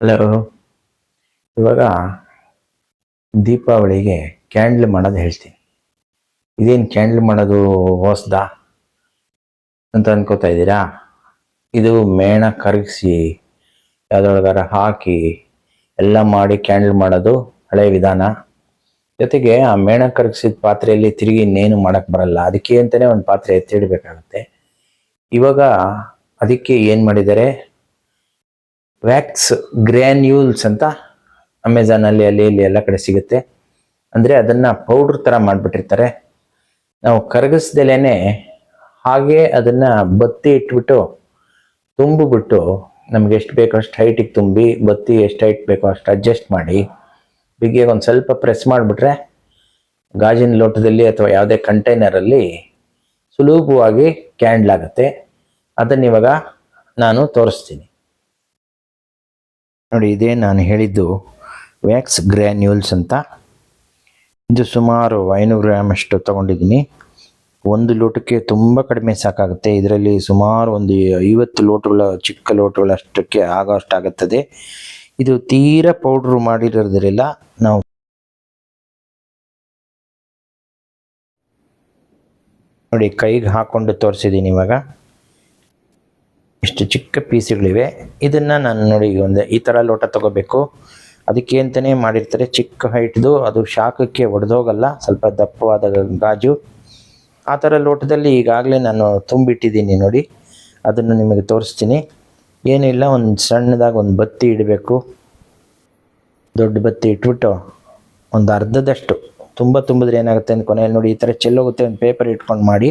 Hello ಇವಾಗ ದೀಪಾವಳಿಗೆ candle ಮಾಡೋದು ಹೇಳ್ತೀನಿ. ಇದೇನು ಕ್ಯಾಂಡ್ಲ್ ಮಾಡೋದು ಹೊಸ್ದಾ ಅಂತ ಅನ್ಕೋತಾ ಇದ್ದೀರಾ? ಇದು ಮೇಣ ಕರಗಿಸಿ ಯಾವುದೊಳಗಾರ ಹಾಕಿ ಎಲ್ಲ ಮಾಡಿ ಕ್ಯಾಂಡ್ಲ್ ಮಾಡೋದು ಹಳೆ ವಿಧಾನ. ಜೊತೆಗೆ ಆ ಮೇಣ ಕರಗಿಸಿದ ಪಾತ್ರೆಯಲ್ಲಿ ತಿರುಗಿ ಇನ್ನೇನು ಮಾಡೋಕ್ಕೆ ಬರಲ್ಲ. ಅದಕ್ಕೆ ಅಂತಲೇ ಒಂದು ಪಾತ್ರೆ ಎತ್ತಿಡಬೇಕಾಗುತ್ತೆ. ಇವಾಗ ಅದಕ್ಕೆ ಏನು ಮಾಡಿದ್ದಾರೆ? ವ್ಯಾಕ್ಸ್ ಗ್ರ್ಯಾನ್ಯೂಲ್ಸ್ ಅಂತ ಅಮೆಝಾನಲ್ಲಿ ಅಲ್ಲಿ ಇಲ್ಲಿ ಎಲ್ಲ ಕಡೆ ಸಿಗುತ್ತೆ. ಅಂದರೆ ಅದನ್ನು ಪೌಡ್ರ್ ಥರ ಮಾಡಿಬಿಟ್ಟಿರ್ತಾರೆ. ನಾವು ಕರಗಿಸ್ದಲೇ ಹಾಗೆ ಅದನ್ನು ಬತ್ತಿ ಇಟ್ಬಿಟ್ಟು ತುಂಬಿಬಿಟ್ಟು ನಮ್ಗೆ ಎಷ್ಟು ಬೇಕೋ ಅಷ್ಟು ಹೈಟಿಗೆ ತುಂಬಿ ಬತ್ತಿ ಎಷ್ಟು ಹೈಟ್ ಬೇಕೋ ಅಷ್ಟು ಅಡ್ಜಸ್ಟ್ ಮಾಡಿ ಬಿಗಿಯಾಗಿ ಒಂದು ಸ್ವಲ್ಪ ಪ್ರೆಸ್ ಮಾಡಿಬಿಟ್ರೆ ಗಾಜಿನ ಲೋಟದಲ್ಲಿ ಅಥವಾ ಯಾವುದೇ ಕಂಟೈನರಲ್ಲಿ ಸುಲಭವಾಗಿ ಕ್ಯಾಂಡ್ಲ್ ಆಗುತ್ತೆ. ಅದನ್ನ ಇವಾಗ ನಾನು ತೋರಿಸ್ತೀನಿ. ನೋಡಿ, ಇದೇ ನಾನು ಹೇಳಿದ್ದು ವ್ಯಾಕ್ಸ್ ಗ್ರ್ಯಾನ್ಯೂಲ್ಸ್ ಅಂತ. ಇದು ಸುಮಾರು ಐನೂರು ಗ್ರಾಮ್ ಅಷ್ಟು ತಗೊಂಡಿದ್ದೀನಿ. ಒಂದು ಲೋಟಕ್ಕೆ ತುಂಬ ಕಡಿಮೆ ಸಾಕಾಗುತ್ತೆ. ಇದರಲ್ಲಿ ಸುಮಾರು ಒಂದು ಐವತ್ತು ಲೋಟಗಳ, ಚಿಕ್ಕ ಲೋಟಗಳಷ್ಟಕ್ಕೆ ಆಗೋ ಅಷ್ಟಾಗುತ್ತದೆ ಇದು ತೀರ ಪೌಡ್ರ್ ಮಾಡಿರೋದ್ರಿಂದ ನಾವು ನೋಡಿ, ಕೈಗೆ ಹಾಕೊಂಡು ತೋರಿಸಿದ್ದೀನಿ ಇವಾಗ. ಇಷ್ಟು ಚಿಕ್ಕ ಪೀಸ್ಗಳಿವೆ. ಇದನ್ನು ನಾನು ನೋಡಿ ಒಂದು ಈ ಥರ ಲೋಟ ತಗೋಬೇಕು. ಅದಕ್ಕೆ ಅಂತಲೇ ಮಾಡಿರ್ತಾರೆ. ಚಿಕ್ಕ ಹೈಟ್ದು, ಅದು ಶಾಖಕ್ಕೆ ಒಡೆದೋಗಲ್ಲ, ಸ್ವಲ್ಪ ದಪ್ಪವಾದ ಗಾಜು. ಆ ಥರ ಲೋಟದಲ್ಲಿ ಈಗಾಗಲೇ ನಾನು ತುಂಬಿಟ್ಟಿದ್ದೀನಿ ನೋಡಿ. ಅದನ್ನು ನಿಮಗೆ ತೋರಿಸ್ತೀನಿ. ಏನಿಲ್ಲ, ಒಂದು ಸಣ್ಣದಾಗಿ ಒಂದು ಬತ್ತಿ ಇಡಬೇಕು. ದೊಡ್ಡ ಬತ್ತಿ ಇಟ್ಬಿಟ್ಟು ಒಂದು ಅರ್ಧದಷ್ಟು. ತುಂಬ ತುಂಬಿದ್ರೆ ಏನಾಗುತ್ತೆ ಅಂತ ಕೊನೆಯಲ್ಲಿ ನೋಡಿ, ಈ ಥರ ಚೆಲ್ಲೋಗುತ್ತೆ ಒಂದು ಪೇಪರ್ ಇಟ್ಕೊಂಡು ಮಾಡಿ.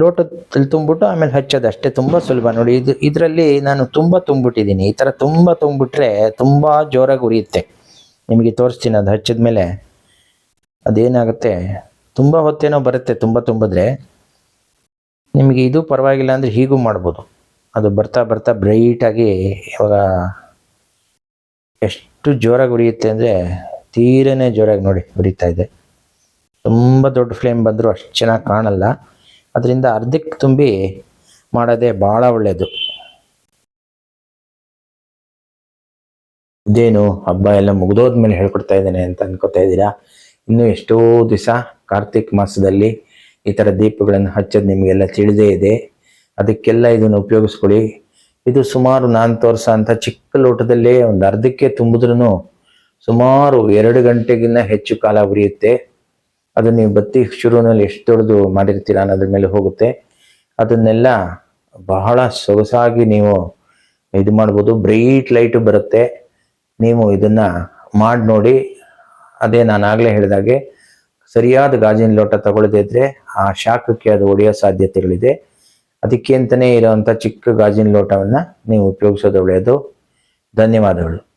ಲೋಟದಲ್ಲಿ ತುಂಬಿಟ್ಟು ಆಮೇಲೆ ಹಚ್ಚೋದು ಅಷ್ಟೇ, ತುಂಬ ಸುಲಭ. ನೋಡಿ, ಇದು, ಇದರಲ್ಲಿ ನಾನು ತುಂಬ ತುಂಬಿಟ್ಟಿದ್ದೀನಿ. ಈ ಥರ ತುಂಬ ತುಂಬಿಟ್ರೆ ತುಂಬ ಜೋರಾಗಿ ಉರಿಯುತ್ತೆ. ನಿಮಗೆ ತೋರಿಸ್ತೀನಿ ಅದು ಹಚ್ಚಿದ ಮೇಲೆ. ಅದೇನಾಗುತ್ತೆ? ತುಂಬ ಹೊತ್ತೇನೋ ಬರುತ್ತೆ ತುಂಬ ತುಂಬಿದ್ರೆ. ನಿಮಗೆ ಇದು ಪರವಾಗಿಲ್ಲ ಅಂದರೆ ಹೀಗೂ ಮಾಡ್ಬೋದು. ಅದು ಬರ್ತಾ ಬರ್ತಾ ಬ್ರೈಟಾಗಿ ಇವಾಗ ಎಷ್ಟು ಜೋರಾಗಿ ಉರಿಯುತ್ತೆ ಅಂದರೆ ತೀರನೇ ಜೋರಾಗಿ ನೋಡಿ, ಉರಿತಾ ಇದೆ. ತುಂಬ ದೊಡ್ಡ ಫ್ಲೇಮ್ ಬಂದರೂ ಅಷ್ಟು ಚೆನ್ನಾಗಿ ಕಾಣಲ್ಲ. ಅದರಿಂದ ಅರ್ಧಕ್ಕೆ ತುಂಬಿ ಮಾಡೋದೇ ಭಾಳ ಒಳ್ಳೆಯದು ಇದೇನು ಹಬ್ಬ ಎಲ್ಲ ಮುಗಿದೋದ್ಮೇಲೆ ಹೇಳ್ಕೊಡ್ತಾ ಇದ್ದೇನೆ ಅಂತ ಅನ್ಕೋತಾ ಇದ್ದೀರಾ? ಇನ್ನೂ ಎಷ್ಟೋ ದಿವಸ ಕಾರ್ತಿಕ್ ಮಾಸದಲ್ಲಿ ಈ ಥರ ದೀಪಗಳನ್ನು ಹಚ್ಚೋದು ನಿಮಗೆಲ್ಲ ತಿಳಿದೇ ಇದೆ. ಅದಕ್ಕೆಲ್ಲ ಇದನ್ನು ಉಪಯೋಗಿಸ್ಕೊಳ್ಳಿ. ಇದು ಸುಮಾರು ನಾನು ತೋರಿಸೋ ಅಂತ ಚಿಕ್ಕ ಲೋಟದಲ್ಲೇ ಒಂದು ಅರ್ಧಕ್ಕೆ ತುಂಬಿದ್ರೂ ಸುಮಾರು ಎರಡು ಗಂಟೆಗಿನ್ನ ಹೆಚ್ಚು ಕಾಲ ಉರಿಯುತ್ತೆ. ಅದು ನೀವು ಬತ್ತಿ ಶುರುವಿನಲ್ಲಿ ಎಷ್ಟು ದೊಡ್ಡದು ಮಾಡಿರ್ತೀರ ಅನ್ನೋದ್ರ ಮೇಲೆ ಹೋಗುತ್ತೆ. ಅದನ್ನೆಲ್ಲ ಬಹಳ ಸೊಗಸಾಗಿ ನೀವು ಇದು ಮಾಡ್ಬೋದು. ಬ್ರೈಟ್ ಲೈಟು ಬರುತ್ತೆ. ನೀವು ಇದನ್ನ ಮಾಡಿ ನೋಡಿ. ಅದೇ ನಾನು ಆಗಲೇ ಹೇಳಿದಾಗೆ ಸರಿಯಾದ ಗಾಜಿನ ಲೋಟ ತಗೊಳ್ಳದೇ ಇದ್ರೆ ಆ ಶಾಖಕ್ಕೆ ಅದು ಒಡೆಯೋ ಸಾಧ್ಯತೆಗಳಿದೆ. ಅದಕ್ಕೆ ಅಂತಲೇ ಇರೋವಂಥ ಚಿಕ್ಕ ಗಾಜಿನ ಲೋಟವನ್ನು ನೀವು ಉಪಯೋಗಿಸೋದು ಒಳ್ಳೆಯದು. ಧನ್ಯವಾದಗಳು.